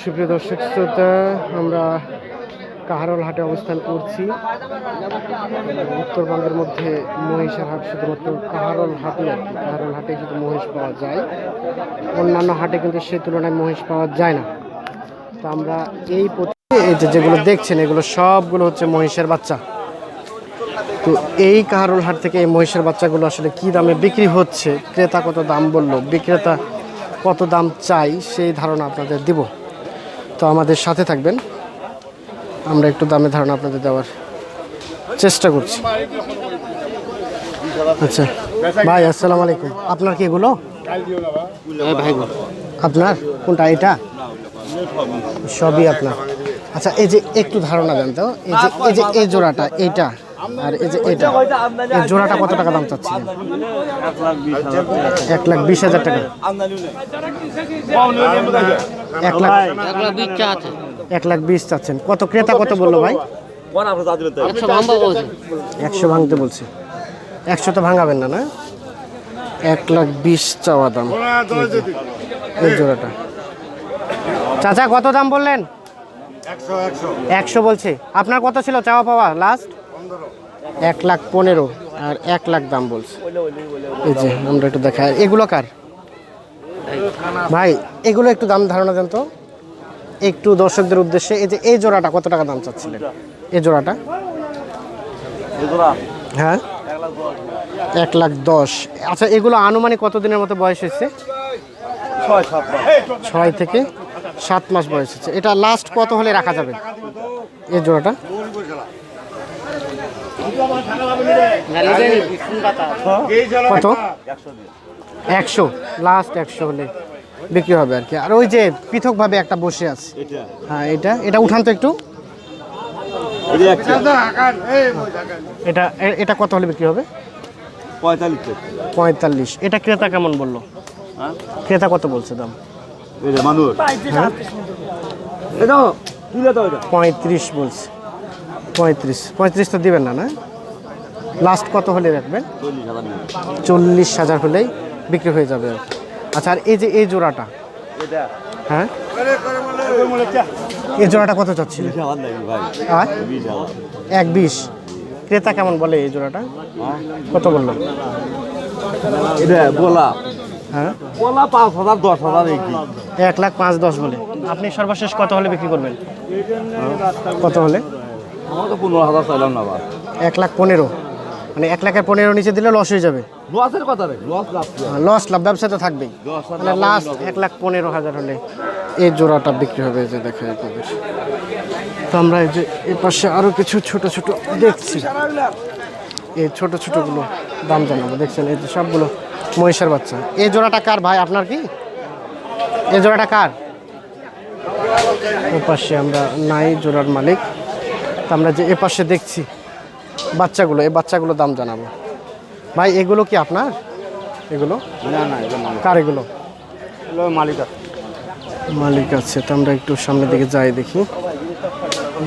সুপ্রিয় দর্শক শ্রোতা, আমরা কাহারল হাটে অবস্থান করছি। উত্তরবঙ্গের মধ্যে মহিষের হাট শুধুমাত্র কাহারল হাটে আর কাহারল হাটে শুধু মহিষ পাওয়া যায়, অন্যান্য হাটে কিন্তু সে তুলনায় মহিষ পাওয়া যায় না। তো আমরা এই এই যে যেগুলো দেখছেন, এগুলো সবগুলো হচ্ছে মহিষের বাচ্চা। তো এই কাহারল হাট থেকে এই মহিষের বাচ্চাগুলো আসলে কি দামে বিক্রি হচ্ছে? ক্রেতা কত দাম বলল? বিক্রেতা কত দাম চাই সেই ধারণা আপনাদের দিব। তো আমাদের সাথে থাকবেন। আমরা একটু দামে ধারণা আপনাদের দেওয়ার চেষ্টা করছি। আচ্ছা ভাই আসসালামু আলাইকুম। আপনার কি এগুলো। আপনার? কোনটা এটা? সবই আপনার। আচ্ছা এই যে একটু ধারণা দেন তো। এই যে এই যে এই জোড়াটা এইটা। আর এই যে এটা এই জোড়াটা কত টাকা দাম চাচ্ছিলেন এক লাখ বিশ হাজার টাকা। এক লাখ এক লাখ বিশ চাচ্ছেন। কত ক্রেতা কত বলল ভাই? একশো ভাঙতে বলছে। একশো তো ভাঙাবেন না না? এক লাখ বিশ চাওয়া দাম। এই জোড়াটা। চাচা কত দাম বললেন? একশো বলছে। আপনার কত ছিল চাওয়া পাওয়া লাস্ট এক লাখ পনেরো আর এক লাখ দাম বলছে। এই যে আমরা একটু দেখা এগুলো কার? ভাই এগুলো একটু দাম ধারণা দেন তো। একটু দর্শকদের উদ্দেশ্যে এই যে এই জোড়াটা কত টাকা দাম চাচ্ছিলেন? এই জোড়াটা? হ্যাঁ? এক লাখ দশ। আচ্ছা এগুলো আনুমানিক কতদিনের মতো বয়স হয়েছে? ছয় থেকে সাত মাস বয়স হচ্ছে এটা লাস্ট কত হলে রাখা যাবে? এই জোড়াটা? কত? একশো। লাস্ট একশো হলে বিক্রি হবে আর কি। আর ওই যে পৃথকভাবে একটা বসে আছে। হ্যাঁ এটা। এটা উঠান তো একটু। এটা এটা কত হলে বিক্রি হবে? পঁয়তাল্লিশ পঁয়তাল্লিশ। এটা ক্রেতা কেমন বলল? ক্রেতা কত বলছে দাম? মানুষ। দাও পঁয়ত্রিশ বলছে। পঁয়ত্রিশ পঁয়ত্রিশ তো দিবেন না না? লাস্ট কত হলে রাখবেন? চল্লিশ হাজার হলেই বিক্রি হয়ে যাবে। আচ্ছা আর এই যে এই জোড়াটা? হ্যাঁ? এই জোড়াটা কত চাচ্ছিল এক বিশ। ক্রেতা কেমন বলে এই জোড়াটা? কত বলল? বলা হ্যাঁ? বলা পাঁচ হাজার দশ হাজার এক লাখ পাঁচ দশ বলে। আপনি সর্বশেষ কত হলে বিক্রি করবেন? কত হলে? আমার তো পনেরো হাজার চাইলাম না বা এক লাখ পনেরো। মানে এক লাখের পনেরো নিচে দিলে লস হয়ে যাবে। লসের কথা রে লস লাভ লস লাভ ব্যবসা তো থাকবেই। মানে লাস্ট এক লাখ পনেরো হাজার হলে এই জোড়াটা বিক্রি হবে যে দেখে আপনাদের। তো আমরা এই যে এ পাশে আরও কিছু ছোট ছোট দেখছি। এই ছোট ছোটগুলো দাম জানাব। দেখছেন এই যে সবগুলো মহিষের বাচ্চা। এই জোড়াটা কার ভাই? আপনার কি? এই জোড়াটা কার? ও পাশে আমরা নাই জোড়ার মালিক। আমরা যে এ পাশে দেখছি বাচ্চাগুলো এই বাচ্চাগুলো দাম জানাব। ভাই এগুলো কি আপনার? এগুলো? না না কার এগুলো? মালিক আছে। মালিক আছে তো আমরা একটু সামনের দিকে যাই দেখি।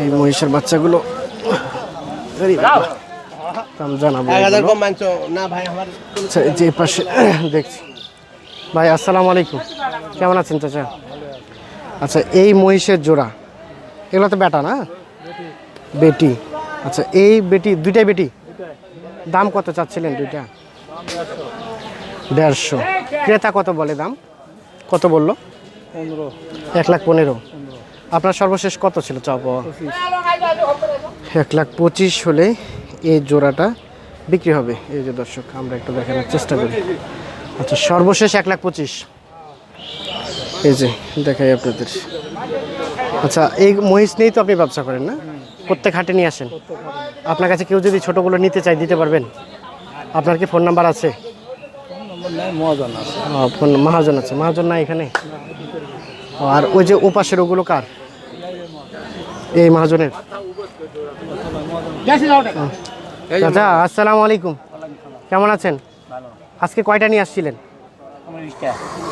এই মহিষের বাচ্চাগুলো। দাম জানাব আচ্ছা এই যে পাশে দেখছি। ভাই আসসালামু আলাইকুম। কেমন আছেন চাচা? আচ্ছা এই মহিষের জোড়া। এগুলো তো বেটা না? বেটি। আচ্ছা এই বেটি দুইটাই বেটি? দাম কত চাচ্ছিলেন দুইটা? দেড়শো। ক্রেতা কত বলে দাম? কত বলল? এক লাখ পনেরো। আপনার সর্বশেষ কত ছিল পাওয়া? এক লাখ পঁচিশ হলে এই জোড়াটা বিক্রি হবে। এই যে দর্শক আমরা একটু দেখানোর চেষ্টা করি। আচ্ছা সর্বশেষ এক লাখ পঁচিশ। এই যে দেখাই আপনাদের। আচ্ছা এই মহিষ নিয়েই তো আপনি ব্যবসা করেন না? প্রত্যেক হাটে নিয়ে আসেন? আপনার কাছে কেউ যদি ছোটোগুলো নিতে চায়, দিতে পারবেন? আপনার কি ফোন নাম্বার আছে? ফোন, মহাজন আছে। মহাজন না এখানে? আর ওই যে ওপাশের ওগুলো কার? এই মহাজনের? চাচা, আসসালামু আলাইকুম। কেমন আছেন? আজকে কয়টা নিয়ে আসছিলেন?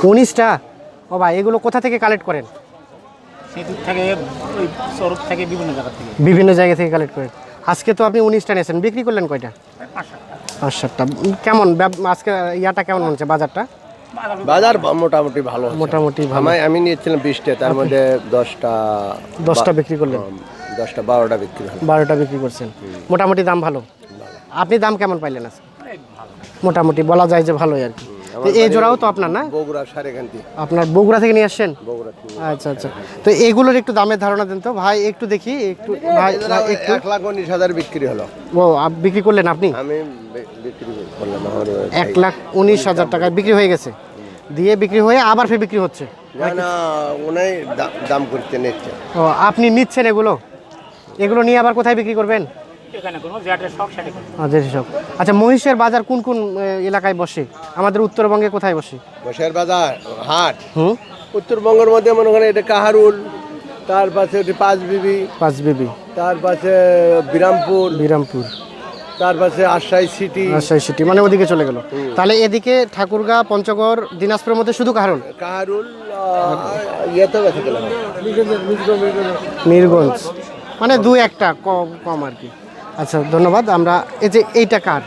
উনিশটা। ও ভাই, এগুলো কোথা থেকে কালেক্ট করেন? সেতুর থেকে ওই সড়ক থেকে বিভিন্ন জায়গা থেকে। বিভিন্ন জায়গা থেকে কালেক্ট করেন আজকে তো আপনি উনিশটা নিয়েছেন বিক্রি করলেন কয়টা? উম, কেমন আজকে ইয়াটা কেমন হচ্ছে বাজারটা? বাজার মোটামুটি ভালো মোটামুটি ভালো। আমি আমি নিয়েছিলাম বিশটা তার মধ্যে দশটা দশটা বিক্রি করলেন? দশটা বারোটা বিক্রি বারোটা বিক্রি করছেন। মোটামুটি দাম ভালো? আপনি দাম কেমন পাইলেন আজকে? মোটামুটি বলা যায় যে ভালোই আর কি। এই জোড়াও তো আপনার না? বগুড়া সারেখান্তি আপনার বগুড়া থেকে নিয়ে আসছেন? বগুড়া আচ্ছা আচ্ছা। তো এগুলোর একটু দামের ধারণা দেন তো। ভাই একটু দেখি একটু ভাই একটু। এক লাখ উনিশ হাজার বিক্রি হলো। ও বিক্রি করলেন আপনি? আমি বিক্রি করলাম আমার এক লাখ উনিশ হাজার টাকায় বিক্রি হয়ে গেছে। দিয়ে বিক্রি হয়ে আবার ফের বিক্রি হচ্ছে। না না উনি দাম করতে নিচ্ছে। ও আপনি নিচ্ছেন এগুলো? এগুলো নিয়ে আবার কোথায় বিক্রি করবেন? এখানে শখ সেটা। আচ্ছা আচ্ছা মহিষের বাজার কোন কোন এলাকায় বসে? আমাদের উত্তরবঙ্গে কোথায় বসে? বসের বাজার হাট। হুম? উত্তরবঙ্গের মধ্যে মনে করেন এটা কাহারুল তার পাশে ওটি পাঁচ বিবি পাঁচ বিবি তার পাশে বিরামপুর বিরামপুর। তার পাশে আশাই সিটি। সিটি মানে ওদিকে চলে গেল। তাহলে এদিকে ঠাকুরগাঁ পঞ্চগড় দিনাজপুরের মধ্যে শুধু কাহারুল? ইয়েতে মিরগঞ্জ। মানে দু একটা কম কম আর কি। আচ্ছা ধন্যবাদ। আমরা এই যে এইটা কার?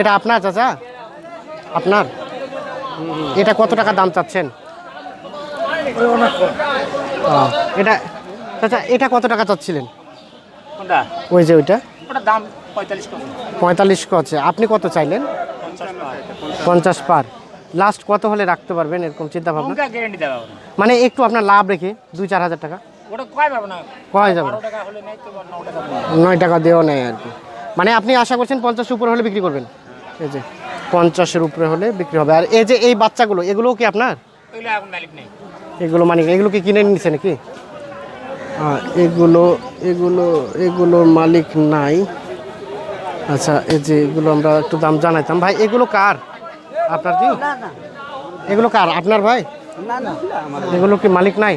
এটা আপনার চাচা? আপনার? এটা কত টাকা দাম চাচ্ছেন? এটা চাচা এটা কত টাকা চাচ্ছিলেন? ওই যে ওইটা? দাম পঁয়তাল্লিশ আছে। আপনি কত চাইলেন? পঞ্চাশ পার। লাস্ট কত হলে রাখতে পারবেন এরকম চিন্তা ভাবনা মানে একটু আপনার লাভ রেখে দুই চার হাজার টাকা। কয় পাবো না কয় যাবে? বারো টাকা হলে নেই তো বা ন টাকা দেবো। নয় টাকা দেওয়া নেয় আর কি। মানে আপনি আশা করছেন পঞ্চাশ উপরে হলে বিক্রি করবেন? এই যে পঞ্চাশের উপরে হলে বিক্রি হবে। আর এই যে এই বাচ্চাগুলো এগুলোও কি আপনার? এগুলো এখন মালিক এগুলো মানে এগুলো কি কিনে নিচ্ছে নাকি? এগুলো এগুলো এগুলোর মালিক নাই। আচ্ছা এই যে এগুলো আমরা একটু দাম জানাইতাম। ভাই এগুলো কার? আপনার কি? এগুলো কার? আপনার ভাই? এগুলো কি মালিক নাই?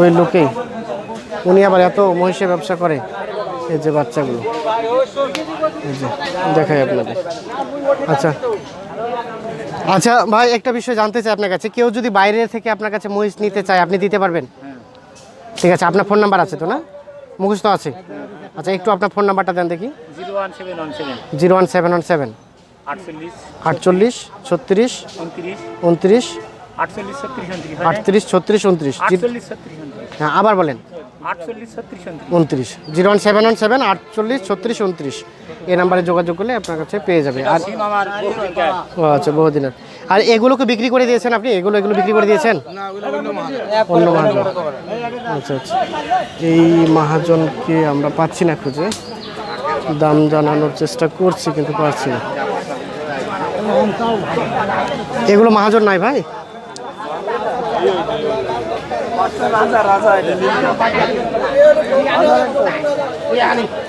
ওই লোকেই উনি আবার এত মহিষের ব্যবসা করে এই যে বাচ্চাগুলো। এই যে দেখাই আপনাদের। আচ্ছা। আচ্ছা ভাই একটা বিষয় জানতে চাই আপনার কাছে। কেউ যদি বাইরে থেকে আপনার কাছে মহিষ নিতে চায় আপনি দিতে পারবেন? ঠিক আছে আপনার ফোন নাম্বার আছে তো না? মুখস্থ আছে? আচ্ছা একটু আপনার ফোন নাম্বারটা দেন দেখি। Zero one seven one seven. আটচল্লিশ ছত্রিশ উনত্রিশ আটত্রিশ ছত্রিশ উনত্রিশ। হ্যাঁ? আবার বলেন। উনত্রিশ। Zero one seven one seven আটচল্লিশ ছত্রিশ উনত্রিশ। এই নাম্বারে যোগাযোগ করলে আপনার কাছে পেয়ে যাবে। আর। ও আচ্ছা বহুদিনের। আর এগুলোকে বিক্রি করে দিয়েছেন আপনি? এগুলো এগুলো বিক্রি করে দিয়েছেন? অন্য মহাজন। আচ্ছা আচ্ছা। এই মহাজনকে আমরা পাচ্ছি না খুঁজে। দাম জানানোর চেষ্টা করছি কিন্তু পাচ্ছি না। এগুলো মহাজন নাই ভাই? রাজা রাজা এটা।